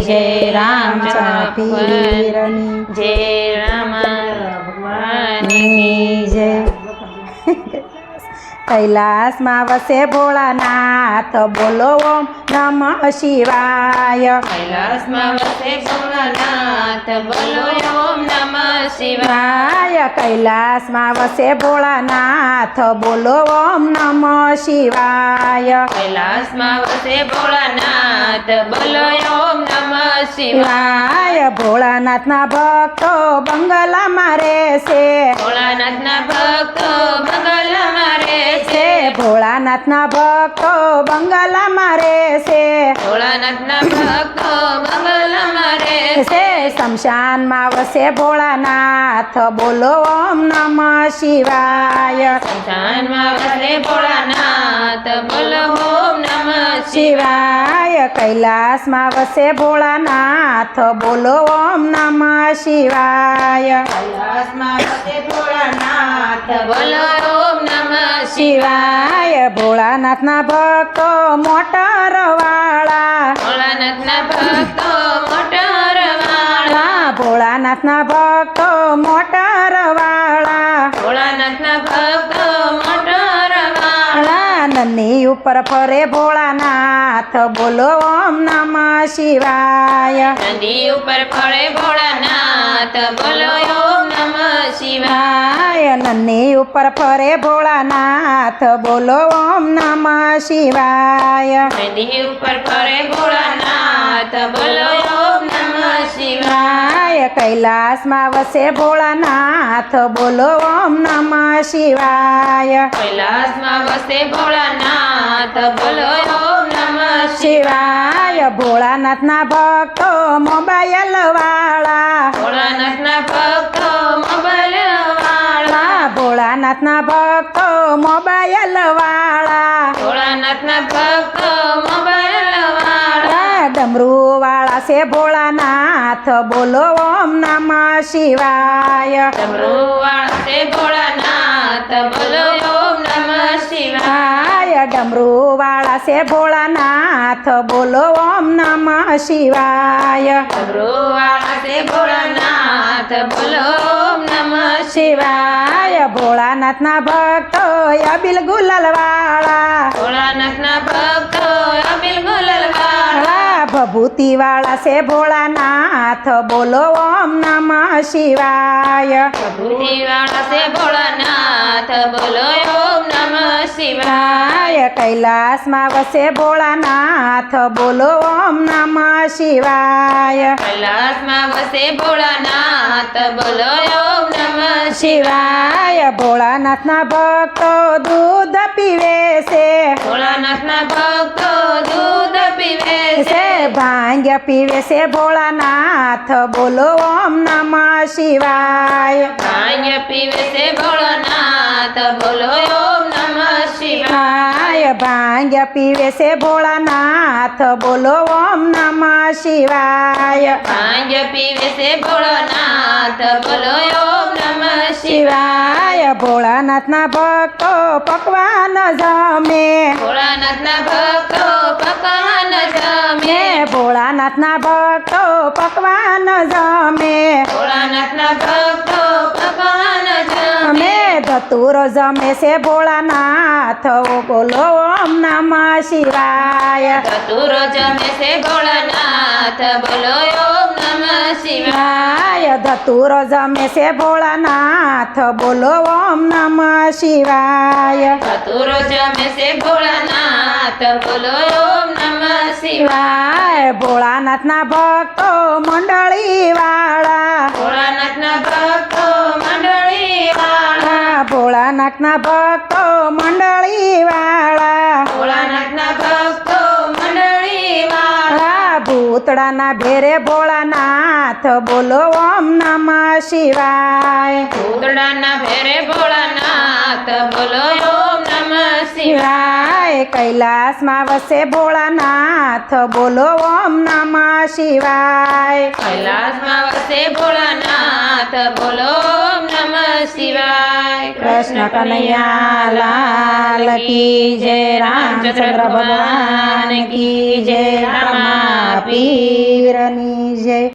જય રામ પીરની જય રામ ભગવાનની જય કૈલાસમાં વસે ભોળાનાથ બોલો ઓમ નમ શિવાય કૈલાસમાં વસે ભોળાનાથ બોલો ઓમ નમ શિવાય શિવાય કૈલાસમાં વસે ભોળાનાથ બોલો ઓમ નમ શિવાય કૈલાસમાં વસે ભોળાનાથ બોલો ઓમ નમઃ શિવાય ભોળાનાથના ભક્તો બંગલામાં રહેશે. ભોળાનાથના ભક્તો ભોળાનાથના ભક્તો બંગલામાં રહેશે. ભોળાનાથના ભક્તો બંગલામાં રહે છે છે શમશાનમાં વસે ભોળાનાથ બોલો ઓમ નમ શિવાય. શમશાનમાં વસે ભોળાનાથ બોલો ઓમ નમ શિવાય. કૈલાસમાં વસે ભોળાનાથ બોલો ઓમ નમ શિવાય. કૈલાસમાં વસે ભોળાનાથ બોલો શિવાય ભોળાનાથના ભક્તો મોટર વાળા ભોળાનાથના ભક્તો મોટર વાળા ભોળાનાથના ભક્તો મોટર વાળા ભોળાનાથના ભક્તો નંદી ઉપર ફરે ભોળાનાથ બોલો ઓમ નમ શિવાય. નદી ઉપર ફરે ભોળાનાથ બોલો ઓમ નમ શિવાય. નંદી ઉપર ફરે ભોળાનાથ બોલો ઓમ નમ શિવાય. નદી ઉપર ફરે ભોળાનાથ બોલો ઓમ નમઃ કૈલાસમાં વસે ભોળાનાથ બોલો ઓમ નમઃ શિવાય. કૈલાસમાં વસે ભોળાનાથ બોલો ઓમ નમઃ શિવાય. શિવાય. ભોળાનાથના ભક્તો મોબાઈલ વાળા. ભોળાનાથના ભક્તો મોબાઈલ વાળા. ભોળાનાથના ભક્તો મોબાઈલ વાળા. ભોળાનાથના ભક્તો મોબાઈલ વાળા ડમરૂ વાળા છે ભોળાનાથ બોલો ઓમ નમ શિવાય. ડમરૂવાળા છે ભોળાનાથ બોલો ઓમ નમ શિવાય. શિવાય. ડમરૂ વાળા છે ભોળાનાથ બોલો ઓમ નમઃ શિવાય. ડમરુવાળા છે ભોળાનાથ બોલો ઓમ નમઃ શિવાય. ભોળાનાથના ભક્તો અબિલ ગુલાલ વાળા ભોળાનાથના ભક્તો અબિલ ગુલાલ વાળા ભભૂતિ વાળા છે ભોળાનાથ બોલો ઓમ નમ શિવાય. ભૂતિવાળા છે ભોળાનાથ બોલો ઓમ નમ શિવાય. કૈલાસમાં વસે ભોળાનાથ બોલો ઓમ નમ શિવાય. કૈલાસમાં વસે ભોળાનાથ બોલો ઓમ નમ શિવાય. ભોળાનાથના ભક્તો દૂધ પીવે છે. ભોળાનાથના ભક્તો છે છે. ભાંગ પીવે છે ભોળાનાથ. બોલો ઓમ નમ શિવાય. ભાંગ પીવે છે ભોળાનાથ. બોલો ઓમ નમ શિવાય. શિવાય ભાંગ પીવે છે ભોળાનાથ. બોલો ઓમ નમઃ શિવાય. ભાંગ પીવે છે ભોળાનાથ. બોલો ઓમ નમઃ શિવાય. શિવાય. ભોળાનાથના ભક્તો પકવાન જમે. ભોળાનાથના ભક્તો પકવાન જમે ને ભોળાનાથના ભક્તો પકવાન જમે. ભોળાનાથના ભક્તો પકવાન જમે. ધતુરો જમે છે ભોળાનાથ. બોલો ઓમ નમ શિવાય. ધતુરો જમે છે ભોળાનાથ. બોલો ઓમ નમ શિવાય. ધતુરો જમે છે ભોળાનાથ. બોલો ઓમ નમ શિવાય. ધતુરો જમે છે ભોળાનાથ. બોલો ઓમ નમઃ શિવાય ભોળાનાથના ભક્તો મંડળી વાળા ભોળાનાથના ભક્તો મંડળી વાળા ભોળાનાથના ભક્તો મંડળી વાળા ભોળાનાથના ભક્તો ભૂતળાના ભેરે ભોળાનાથ બોલો ઓમ નમ શિવાય. ભૂતડાના ભેરે ભોળાનાથ બોલો ઓમ નમ શિવાય. શિવાય. કૈલાસમાં વસે ભોળાનાથ બોલો ઓમ નમ શિવાય. કૈલાસમાં વસે ભોળાનાથ બોલો ઓમ નમ શિવાય. કૃષ્ણ કનૈયા લાલ કી જય રામચંદ્ર ભગવાન કી જય રમા પીર પીરની જય